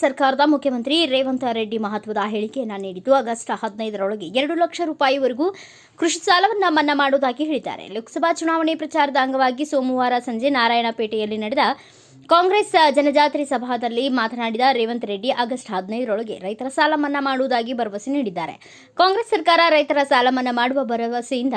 ಸರ್ಕಾರದ ಮುಖ್ಯಮಂತ್ರಿ ರೇವಂತ ರೆಡ್ಡಿ ಮಹತ್ವದ ಹೇಳಿಕೆಯನ್ನು ನೀಡಿದ್ದು ಆಗಸ್ಟ್ ಹದಿನೈದರೊಳಗೆ ಎರಡು ಲಕ್ಷ ರೂಪಾಯಿವರೆಗೂ ಕೃಷಿ ಸಾಲವನ್ನು ಮನ್ನಾ ಮಾಡುವುದಾಗಿ ಹೇಳಿದ್ದಾರೆ. ಲೋಕಸಭಾ ಚುನಾವಣೆ ಪ್ರಚಾರದ ಅಂಗವಾಗಿ ಸೋಮವಾರ ಸಂಜೆ ನಾರಾಯಣಪೇಟೆಯಲ್ಲಿ ನಡೆದ ಕಾಂಗ್ರೆಸ್ ಜನಜಾತ್ರೆ ಸಭಾದಲ್ಲಿ ಮಾತನಾಡಿದ ರೇವಂತ್ ರೆಡ್ಡಿ ಆಗಸ್ಟ್ ಹದಿನೈದರೊಳಗೆ ರೈತರ ಸಾಲ ಮನ್ನಾ ಮಾಡುವುದಾಗಿ ಭರವಸೆ ನೀಡಿದ್ದಾರೆ. ಕಾಂಗ್ರೆಸ್ ಸರ್ಕಾರ ರೈತರ ಸಾಲ ಮನ್ನಾ ಮಾಡುವ ಭರವಸೆಯಿಂದ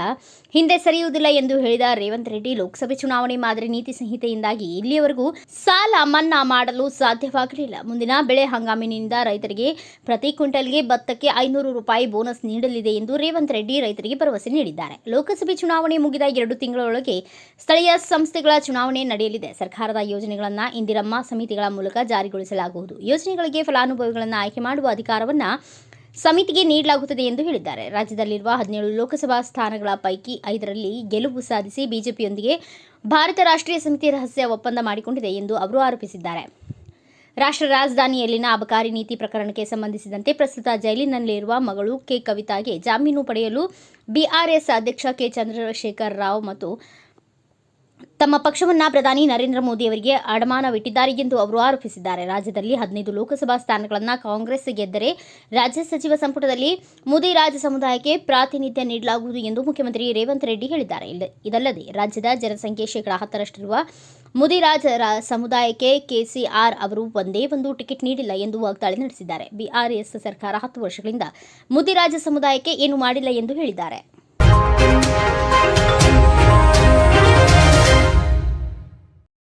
ಹಿಂದೆ ಸರಿಯುವುದಿಲ್ಲ ಎಂದು ಹೇಳಿದ ರೇವಂತ್ ರೆಡ್ಡಿ ಲೋಕಸಭೆ ಚುನಾವಣೆ ಮಾದರಿ ನೀತಿ ಸಂಹಿತೆಯಿಂದಾಗಿ ಇಲ್ಲಿಯವರೆಗೂ ಸಾಲ ಮನ್ನಾ ಮಾಡಲು ಸಾಧ್ಯವಾಗಲಿಲ್ಲ. ಮುಂದಿನ ಬೆಳೆ ಹಂಗಾಮಿನಿಂದ ರೈತರಿಗೆ ಪ್ರತಿ ಕ್ವಿಂಟಲ್ಗೆ ಭತ್ತಕ್ಕೆ ಐನೂರು ರೂಪಾಯಿ ಬೋನಸ್ ನೀಡಲಿದೆ ಎಂದು ರೇವಂತ್ ರೆಡ್ಡಿ ರೈತರಿಗೆ ಭರವಸೆ ನೀಡಿದ್ದಾರೆ. ಲೋಕಸಭೆ ಚುನಾವಣೆ ಮುಗಿದ ಎರಡು ತಿಂಗಳೊಳಗೆ ಸ್ಥಳೀಯ ಸಂಸ್ಥೆಗಳ ಚುನಾವಣೆ ನಡೆಯಲಿದೆ. ಸರ್ಕಾರದ ಯೋಜನೆಗಳನ್ನು ಇಂದಿರಮ್ಮ ಸಮಿತಿಗಳ ಮೂಲಕ ಜಾರಿಗೊಳಿಸಲಾಗುವುದು. ಯೋಜನೆಗಳಿಗೆ ಫಲಾನುಭವಿಗಳನ್ನು ಆಯ್ಕೆ ಮಾಡುವ ಅಧಿಕಾರವನ್ನು ಸಮಿತಿಗೆ ನೀಡಲಾಗುತ್ತದೆ ಎಂದು ಹೇಳಿದ್ದಾರೆ. ರಾಜ್ಯದಲ್ಲಿರುವ ಹದಿನೇಳು ಲೋಕಸಭಾ ಸ್ಥಾನಗಳ ಪೈಕಿ ಐದರಲ್ಲಿ ಗೆಲುವು ಸಾಧಿಸಿ ಬಿಜೆಪಿಯೊಂದಿಗೆ ಭಾರತ ರಾಷ್ಟ್ರೀಯ ಸಮಿತಿ ರಹಸ್ಯ ಒಪ್ಪಂದ ಮಾಡಿಕೊಂಡಿದೆ ಎಂದು ಅವರು ಆರೋಪಿಸಿದ್ದಾರೆ. ರಾಷ್ಟ್ರ ರಾಜಧಾನಿಯಲ್ಲಿನ ಅಬಕಾರಿ ನೀತಿ ಪ್ರಕರಣಕ್ಕೆ ಸಂಬಂಧಿಸಿದಂತೆ ಪ್ರಸ್ತುತ ಜೈಲಿನಲ್ಲಿರುವ ಮಗಳು ಕೆ. ಕವಿತಾಗೆ ಜಾಮೀನು ಪಡೆಯಲು ಬಿಆರ್ಎಸ್ ಅಧ್ಯಕ್ಷ ಕೆ. ಚಂದ್ರಶೇಖರ್ ರಾವ್ ಮತ್ತು ತಮ್ಮ ಪಕ್ಷವನ್ನ ಪ್ರಧಾನಿ ನರೇಂದ್ರ ಮೋದಿ ಅವರಿಗೆ ಅಡಮಾನವಿಟ್ಟಿದ್ದಾರೆ ಎಂದು ಅವರು ಆರೋಪಿಸಿದ್ದಾರೆ. ರಾಜ್ಯದಲ್ಲಿ ಹದಿನೈದು ಲೋಕಸಭಾ ಸ್ಥಾನಗಳನ್ನು ಕಾಂಗ್ರೆಸ್ ಗೆದ್ದರೆ ರಾಜ್ಯ ಸಚಿವ ಸಂಪುಟದಲ್ಲಿ ಮುದಿರಾಜ ಸಮುದಾಯಕ್ಕೆ ಪ್ರಾತಿನಿಧ್ಯ ನೀಡಲಾಗುವುದು ಎಂದು ಮುಖ್ಯಮಂತ್ರಿ ರೇವಂತ್ ರೆಡ್ಡಿ ಹೇಳಿದ್ದಾರೆ. ಇದಲ್ಲದೆ ರಾಜ್ಯದ ಜನಸಂಖ್ಯೆ ಶೇಕಡಾ ಹತ್ತರಷ್ಟಿರುವ ಮುದಿರಾಜ ಸಮುದಾಯಕ್ಕೆ ಕೆಸಿಆರ್ ಅವರು ಒಂದೇ ಒಂದು ಟಿಕೆಟ್ ನೀಡಿಲ್ಲ ಎಂದು ವಾಗ್ದಾಳಿ ನಡೆಸಿದ್ದಾರೆ. ಬಿಆರ್ಎಸ್ ಸರ್ಕಾರ ಹತ್ತು ವರ್ಷಗಳಿಂದ ಮುದಿರಾಜ ಸಮುದಾಯಕ್ಕೆ ಏನು ಮಾಡಿಲ್ಲ ಎಂದು ಹೇಳಿದ್ದಾರೆ.